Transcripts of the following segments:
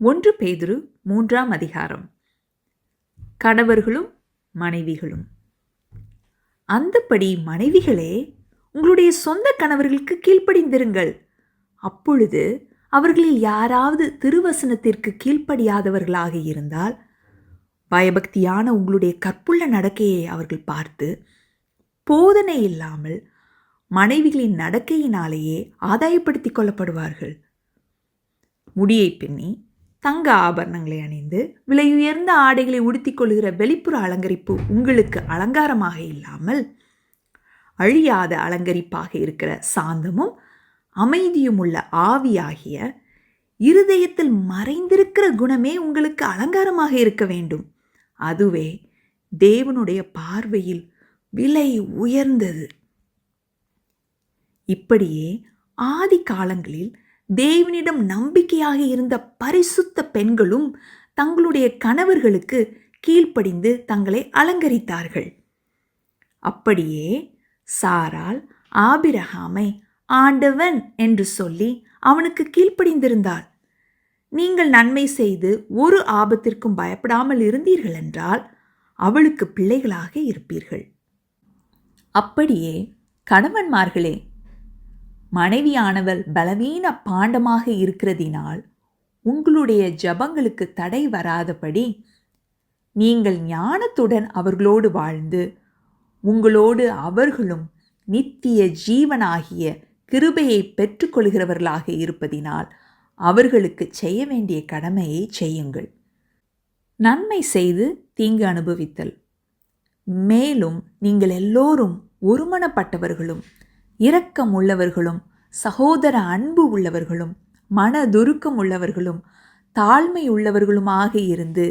ஒன்று பேதுரு மூன்றாம் அதிகாரம். கணவர்களும் மனைவிகளும். அந்தப்படி மனைவிகளே உங்களுடைய சொந்த கணவர்களுக்கு கீழ்ப்படிந்திருங்கள். அப்பொழுது அவர்களில் யாராவது திருவசனத்திற்கு கீழ்ப்படியாதவர்களாக இருந்தால் பயபக்தியான உங்களுடைய கற்புள்ள நடக்கையை அவர்கள் பார்த்து போதனை இல்லாமல் மனைவிகளின் நடக்கையினாலேயே ஆதாயப்படுத்திக் கொள்ளப்படுவார்கள். முடியை பின்னி தங்க ஆபரணங்களை அணிந்து விலையுயர்ந்த ஆடைகளை உடுத்திக் கொள்கிற வெளிப்புற அலங்கரிப்பு உங்களுக்கு அலங்காரமாக இல்லாமல் அழியாத அலங்கரிப்பாக இருக்கிற சாந்தமும் அமைதியும் உள்ள ஆவியாகிய இருதயத்தில் மறைந்திருக்கிற குணமே உங்களுக்கு அலங்காரமாக இருக்க வேண்டும். அதுவே தேவனுடைய பார்வையில் விலை உயர்ந்தது. இப்படியே ஆதி காலங்களில் தேவனிடம் நம்பிக்கையாக இருந்த பரிசுத்த பெண்களும் தங்களுடைய கணவர்களுக்கு கீழ்ப்படிந்து தங்களை அலங்கரித்தார்கள். அப்படியே சாரால் ஆபிரஹாமை ஆண்டவன் என்று சொல்லி அவனுக்கு கீழ்ப்படிந்திருந்தாள் நீங்கள் நன்மை செய்து ஒரு ஆபத்திற்கும் பயப்படாமல் இருந்தீர்கள் என்றால் அவளுக்கு பிள்ளைகளாக இருப்பீர்கள். அப்படியே கணவன்மார்களே மனைவியானவள் பலவீன பாண்டமாக இருக்கிறதினால் உங்களுடைய ஜபங்களுக்கு தடை வராதபடி நீங்கள் ஞானத்துடன் அவர்களோடு வாழ்ந்து உங்களோடு அவர்களும் நித்திய ஜீவனாகிய கிருபையை பெற்றுக்கொள்கிறவர்களாக இருப்பதினால் அவர்களுக்கு செய்ய வேண்டிய கடமையை செய்யுங்கள். நன்மை செய்து தீங்கு அனுபவித்தல். மேலும் நீங்கள் எல்லோரும் ஒருமனப்பட்டவர்களும் இரக்கம் உள்ளவர்களும் சகோதர அன்பு உள்ளவர்களும் மனதுருக்கம் உள்ளவர்களும் தாழ்மை உள்ளவர்களுமாக இருந்து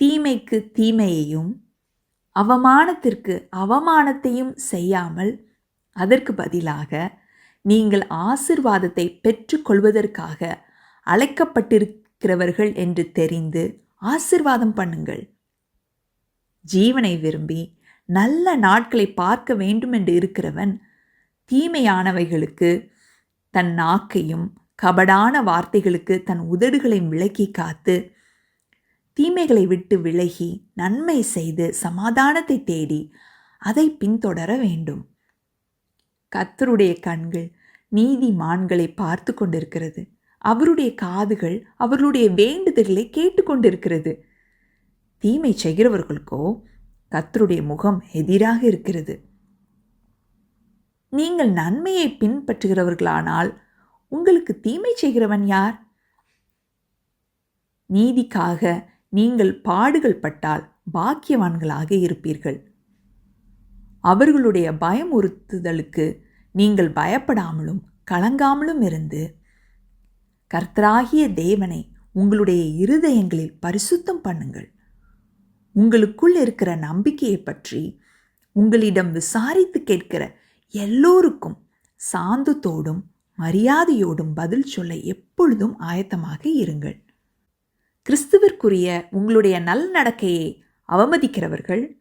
தீமைக்கு தீமையையும் அவமானத்திற்கு அவமானத்தையும் செய்யாமல் அதற்கு பதிலாக நீங்கள் ஆசிர்வாதத்தை பெற்றுக்கொள்வதற்காக அழைக்கப்பட்டிருக்கிறவர்கள் என்று தெரிந்து ஆசிர்வாதம் பண்ணுங்கள். ஜீவனை விரும்பி நல்ல நாட்களை பார்க்க வேண்டும் என்று இருக்கிறவன் தீமையானவைகளுக்கு தன் நாக்கையும் கபடான வார்த்தைகளுக்கு தன் உதடுகளையும் விலக்கி காத்து தீமைகளை விட்டு விலகி நன்மை செய்து சமாதானத்தை தேடி அதை பின்தொடர வேண்டும். கத்தருடைய கண்கள் நீதிமான்களை பார்த்து கொண்டிருக்கிறது. அவருடைய காதுகள் அவர்களுடைய வேண்டுதல்களை கேட்டுக்கொண்டிருக்கிறது தீமை செய்கிறவர்களுக்கோ கத்தருடைய முகம் எதிராக இருக்கிறது. நீங்கள் நன்மையை பின்பற்றுகிறவர்களானால் உங்களுக்கு தீமை செய்கிறவன் யார்? நீதிக்காக நீங்கள் பாடுகள் பட்டால் பாக்கியவான்களாக இருப்பீர்கள். அவர்களுடைய பயமுறுத்துதலுக்கு நீங்கள் பயப்படாமலும் கலங்காமலும் இருந்து கர்த்தராகிய தேவனை உங்களுடைய இருதயங்களில் பரிசுத்தம் பண்ணுங்கள். உங்களுக்குள் இருக்கிற நம்பிக்கையை பற்றி உங்களிடம் விசாரித்து கேட்கிற எல்லோருக்கும் சாந்தத்தோடும் மரியாதையோடும் பதில் சொல்ல எப்பொழுதும் ஆயத்தமாக இருங்கள். கிறிஸ்துவிற்குரிய உங்களுடைய நல்நடக்கையை அவமதிக்கிறவர்கள்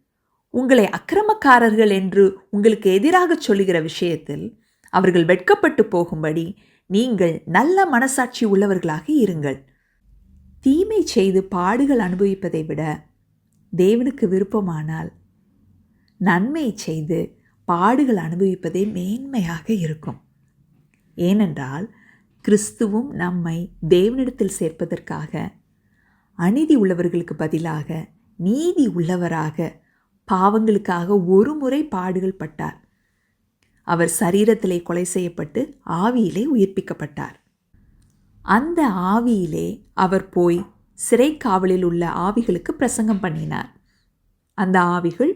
உங்களை அக்கிரமக்காரர்கள் என்று உங்களுக்கு எதிராக சொல்லுகிற விஷயத்தில் அவர்கள் வெட்கப்பட்டு போகும்படி நீங்கள் நல்ல மனசாட்சி உள்ளவர்களாக இருங்கள். தீமை செய்து பாடுகள் அனுபவிப்பதை விட தேவனுக்கு விருப்பமானால் நன்மை செய்து பாடுகள் அனுபவிப்பதே மேன்மையாக இருக்கும். ஏனென்றால் கிறிஸ்துவும் நம்மை தேவனிடத்தில் சேர்ப்பதற்காக அநீதி உள்ளவர்களுக்கு பதிலாக நீதி உள்ளவராக பாவங்களுக்காக ஒரு முறை பாடுகள் பட்டார். அவர் சரீரத்திலே கொலை செய்யப்பட்டு ஆவியிலே உயிர்ப்பிக்கப்பட்டார். அந்த ஆவியிலே அவர் போய் சிறை காவலில் உள்ள ஆவிகளுக்கு பிரசங்கம் பண்ணினார். அந்த ஆவிகள்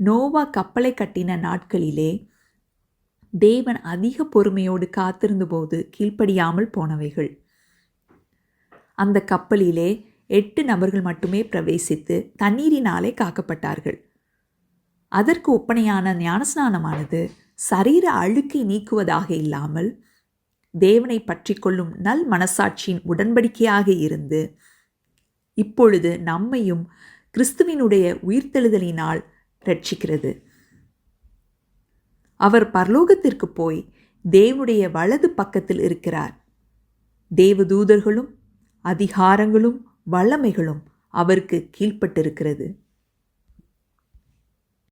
நோவா கப்பலை கட்டின நாட்களிலே தேவன் அதிக பொறுமையோடு காத்திருந்தபோது கீழ்ப்படியாமல் போனவைகள். அந்த கப்பலிலே எட்டு நபர்கள் மட்டுமே பிரவேசித்து தண்ணீரினாலே காக்கப்பட்டார்கள். அதற்கு ஒப்பனையான ஞானஸ்நானமானது சரீர அழுக்கை நீக்குவதாக இல்லாமல் தேவனை பற்றி கொள்ளும் நல் மனசாட்சியின் உடன்படிக்கையாக இருந்து இப்பொழுது நம்மையும் கிறிஸ்துவினுடைய உயிர்த்தெழுதலினால் ரட்சிக்கிறது. அவர் பரலோகத்திற்கு போய் தேவனுடைய வலது பக்கத்தில் இருக்கிறார். தேவதூதர்களும் அதிகாரங்களும் வல்லமைகளும் அவருக்கு கீழ்ப்பட்டிருக்கிறது.